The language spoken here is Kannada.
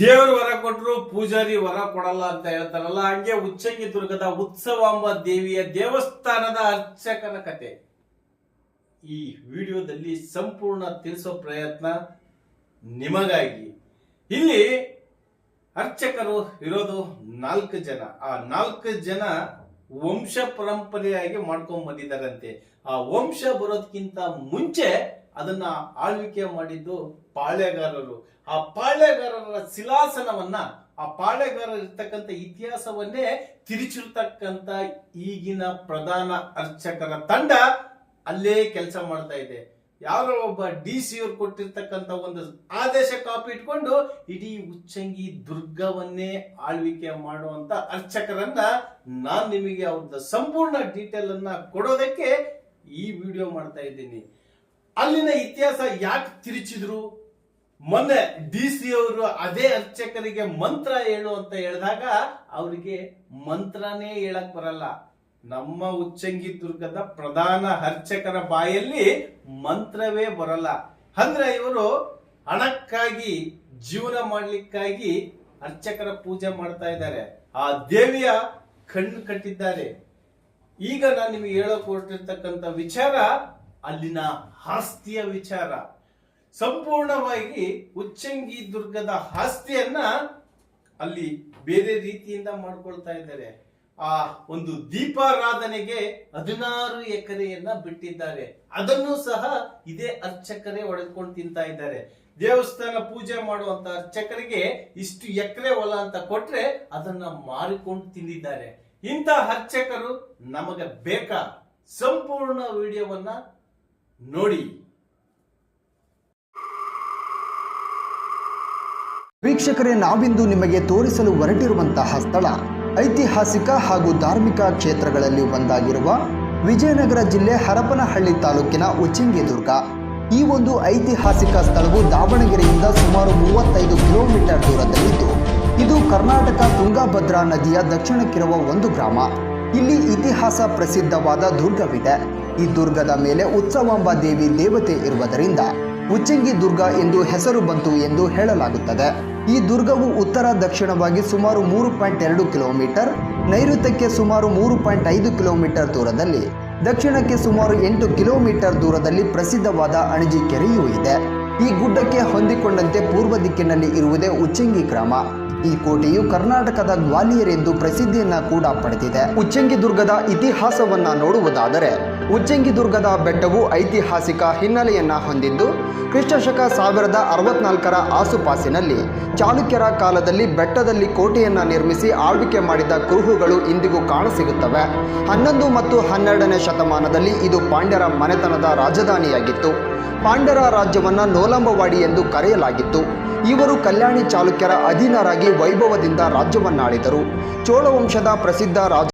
ದೇವರು ವರ ಕೊಟ್ಟರು ಪೂಜಾರಿ ವರ ಕೊಡಲ್ಲ ಅಂತ ಹೇಳ್ತಾರಲ್ಲ, ಹಂಗೆ ಉಚ್ಚಂಗಿ ದುರ್ಗದ ಉತ್ಸವಾಂಬ ದೇವಿಯ ದೇವಸ್ಥಾನದ ಅರ್ಚಕನ ಕತೆ. ಈ ವಿಡಿಯೋದಲ್ಲಿ ಸಂಪೂರ್ಣ ತಿಳಿಸೋ ಪ್ರಯತ್ನ ನಿಮಗಾಗಿ. ಇಲ್ಲಿ ಅರ್ಚಕರು ಇರೋದು ನಾಲ್ಕು ಜನ. ಆ ನಾಲ್ಕು ಜನ ವಂಶ ಪರಂಪರೆಯಾಗಿ ಮಾಡ್ಕೊಂಡ್ ಬಂದಿದ್ದಾರಂತೆ. ಆ ವಂಶ ಬರೋದಕ್ಕಿಂತ ಮುಂಚೆ ಅದನ್ನ ಆಳ್ವಿಕೆ ಮಾಡಿದ್ದು ಪಾಳ್ಯಗಾರರು. ಆ ಪಾಳ್ಯಗಾರರ ಶಿಲಾಸನವನ್ನ, ಆ ಪಾಳೆಗಾರರ ಇತಿಹಾಸವನ್ನೇ ತಿರುಚಿರ್ತಕ್ಕಂತ ಈಗಿನ ಪ್ರಧಾನ ಅರ್ಚಕರ ತಂಡ ಅಲ್ಲೇ ಕೆಲಸ ಮಾಡ್ತಾ ಇದೆ. ಯಾರೋ ಒಬ್ಬ ಡಿ ಸಿ ಅವ್ರು ಕೊಟ್ಟಿರ್ತಕ್ಕಂಥ ಒಂದು ಆದೇಶ ಕಾಪಿ ಇಟ್ಕೊಂಡು ಇಡೀ ಉಚ್ಚಂಗಿ ದುರ್ಗವನ್ನೇ ಆಳ್ವಿಕೆ ಮಾಡುವಂತ ಅರ್ಚಕರನ್ನ ನಾನು ನಿಮಗೆ ಅವ್ರದ್ದು ಸಂಪೂರ್ಣ ಡೀಟೇಲ್ ಅನ್ನ ಕೊಡೋದಕ್ಕೆ ಈ ವಿಡಿಯೋ ಮಾಡ್ತಾ ಇದ್ದೀನಿ. ಅಲ್ಲಿನ ಇತಿಹಾಸ ಯಾಕೆ ತಿರುಚಿದ್ರು? ಮೊನ್ನೆ ಡಿ ಸಿ ಅವರು ಅದೇ ಅರ್ಚಕರಿಗೆ ಮಂತ್ರ ಹೇಳು ಅಂತ ಹೇಳಿದಾಗ ಅವರಿಗೆ ಮಂತ್ರನೇ ಹೇಳಕ್ ಬರಲ್ಲ. ನಮ್ಮ ಉಚ್ಚಂಗಿ ದುರ್ಗದ ಪ್ರಧಾನ ಅರ್ಚಕರ ಬಾಯಲ್ಲಿ ಮಂತ್ರವೇ ಬರಲ್ಲ. ಅಂದ್ರೆ ಇವರು ಹಣಕ್ಕಾಗಿ, ಜೀವನ ಮಾಡಲಿಕ್ಕಾಗಿ ಅರ್ಚಕರ ಪೂಜೆ ಮಾಡ್ತಾ ಇದ್ದಾರೆ. ಆ ದೇವಿಯ ಕಣ್ಣು ಕಟ್ಟಿದ್ದಾರೆ. ಈಗ ನಾನು ನಿಮಗೆ ಹೇಳೋ ಹೊರಟಿರ್ತಕ್ಕಂಥ ವಿಚಾರ ಅಲ್ಲಿನ ಆಸ್ತಿಯ ವಿಚಾರ. ಸಂಪೂರ್ಣವಾಗಿ ಉಚ್ಚಂಗಿ ದುರ್ಗದ ಆಸ್ತಿಯನ್ನ ಅಲ್ಲಿ ಬೇರೆ ರೀತಿಯಿಂದ ಮಾಡ್ಕೊಳ್ತಾ ಇದ್ದಾರೆ. ಆ ಒಂದು ದೀಪಾರಾಧನೆಗೆ ಹದಿನಾರು ಎಕರೆಯನ್ನ ಬಿಟ್ಟಿದ್ದಾರೆ. ಅದನ್ನು ಸಹ ಇದೇ ಅರ್ಚಕರೇ ಒಡೆದುಕೊಂಡು ತಿಂತಾ ಇದ್ದಾರೆ. ದೇವಸ್ಥಾನ ಪೂಜೆ ಮಾಡುವಂತ ಅರ್ಚಕರಿಗೆ ಇಷ್ಟು ಎಕರೆ ಹೊಲ ಅಂತ ಕೊಟ್ರೆ ಅದನ್ನ ಮಾರಿಕೊಂಡು ತಿಂದಿದ್ದಾರೆ. ಇಂಥ ಅರ್ಚಕರು ನಮಗೆ ಬೇಕಾ? ಸಂಪೂರ್ಣ ವಿಡಿಯೋವನ್ನ ನೋಡಿ. ವೀಕ್ಷಕರೇ, ನಾವಿಂದು ನಿಮಗೆ ತೋರಿಸಲು ಹೊರಟಿರುವಂತಹ ಸ್ಥಳ. ಐತಿಹಾಸಿಕ ಹಾಗೂ ಧಾರ್ಮಿಕ ಕ್ಷೇತ್ರಗಳಲ್ಲಿ ಒಂದಾಗಿರುವ ವಿಜಯನಗರ ಜಿಲ್ಲೆ ಹರಪನಹಳ್ಳಿ ತಾಲೂಕಿನ ಉಚ್ಚಂಗಿ ದುರ್ಗ ಈ ಒಂದು ಐತಿಹಾಸಿಕ ಸ್ಥಳವು ದಾವಣಗೆರೆಯಿಂದ ಸುಮಾರು ಮೂವತ್ತೈದು ಕಿಲೋಮೀಟರ್ ದೂರದಲ್ಲಿದ್ದು, ಇದು ಕರ್ನಾಟಕ ತುಂಗಭದ್ರಾ ನದಿಯ ದಕ್ಷಿಣಕ್ಕಿರುವ ಒಂದು ಗ್ರಾಮ. ಇಲ್ಲಿ ಇತಿಹಾಸ ಪ್ರಸಿದ್ಧವಾದ ದುರ್ಗವಿದೆ. ಈ ದುರ್ಗದ ಮೇಲೆ ಉತ್ಸವಾಂಬ ದೇವಿ ದೇವತೆ ಇರುವುದರಿಂದ ಉಚ್ಚಂಗಿ ದುರ್ಗ ಎಂದು ಹೆಸರು ಬಂತು ಎಂದು ಹೇಳಲಾಗುತ್ತದೆ. ಈ ದುರ್ಗವು ಉತ್ತರ ದಕ್ಷಿಣವಾಗಿ ಸುಮಾರು ಮೂರು ಪಾಯಿಂಟ್ ಎರಡು ಕಿಲೋಮೀಟರ್, ನೈಋತ್ಯಕ್ಕೆ ಸುಮಾರು ಮೂರು ಪಾಯಿಂಟ್ ಐದು ಕಿಲೋಮೀಟರ್ ದೂರದಲ್ಲಿ, ದಕ್ಷಿಣಕ್ಕೆ ಸುಮಾರು ಎಂಟು ಕಿಲೋಮೀಟರ್ ದೂರದಲ್ಲಿ ಪ್ರಸಿದ್ಧವಾದ ಅಣಜಿ ಕೆರೆಯೂ ಇದೆ. ಈ ಗುಡ್ಡಕ್ಕೆ ಹೊಂದಿಕೊಂಡಂತೆ ಪೂರ್ವ ದಿಕ್ಕಿನಲ್ಲಿ ಇರುವುದೇ ಉಚ್ಚಂಗಿ ಗ್ರಾಮ. ಈ ಕೋಟೆಯು ಕರ್ನಾಟಕದ ಗ್ವಾಲಿಯರ್ ಎಂದು ಪ್ರಸಿದ್ಧಿಯನ್ನ ಕೂಡ ಪಡೆದಿದೆ. ಉಚ್ಚಂಗಿ ದುರ್ಗದ ಇತಿಹಾಸವನ್ನ ನೋಡುವುದಾದರೆ ಉಚ್ಚಂಗಿ ದುರ್ಗದ ಬೆಟ್ಟವು ಐತಿಹಾಸಿಕ ಹಿನ್ನೆಲೆಯನ್ನು ಹೊಂದಿದ್ದು ಕ್ರಿಸ್ತಶಕ ಸಾವಿರದ ಅರವತ್ನಾಲ್ಕರ ಆಸುಪಾಸಿನಲ್ಲಿ ಚಾಲುಕ್ಯರ ಕಾಲದಲ್ಲಿ ಬೆಟ್ಟದಲ್ಲಿ ಕೋಟೆಯನ್ನು ನಿರ್ಮಿಸಿ ಆಳ್ವಿಕೆ ಮಾಡಿದ ಕುರುಹುಗಳು ಇಂದಿಗೂ ಕಾಣಸಿಗುತ್ತವೆ. ಹನ್ನೊಂದು ಮತ್ತು ಹನ್ನೆರಡನೇ ಶತಮಾನದಲ್ಲಿ ಇದು ಪಾಂಡ್ಯರ ಮನೆತನದ ರಾಜಧಾನಿಯಾಗಿತ್ತು. ಪಾಂಡ್ಯರ ರಾಜ್ಯವನ್ನ ನೋಲಂಬವಾಡಿ ಎಂದು ಕರೆಯಲಾಗಿತ್ತು. ಇವರು ಕಲ್ಯಾಣಿ ಚಾಲುಕ್ಯರ ಅಧೀನರಾಗಿ ವೈಭವದಿಂದ ರಾಜ್ಯವನ್ನಾಳಿದರು. ಚೋಳವಂಶದ ಪ್ರಸಿದ್ಧ ರಾಜ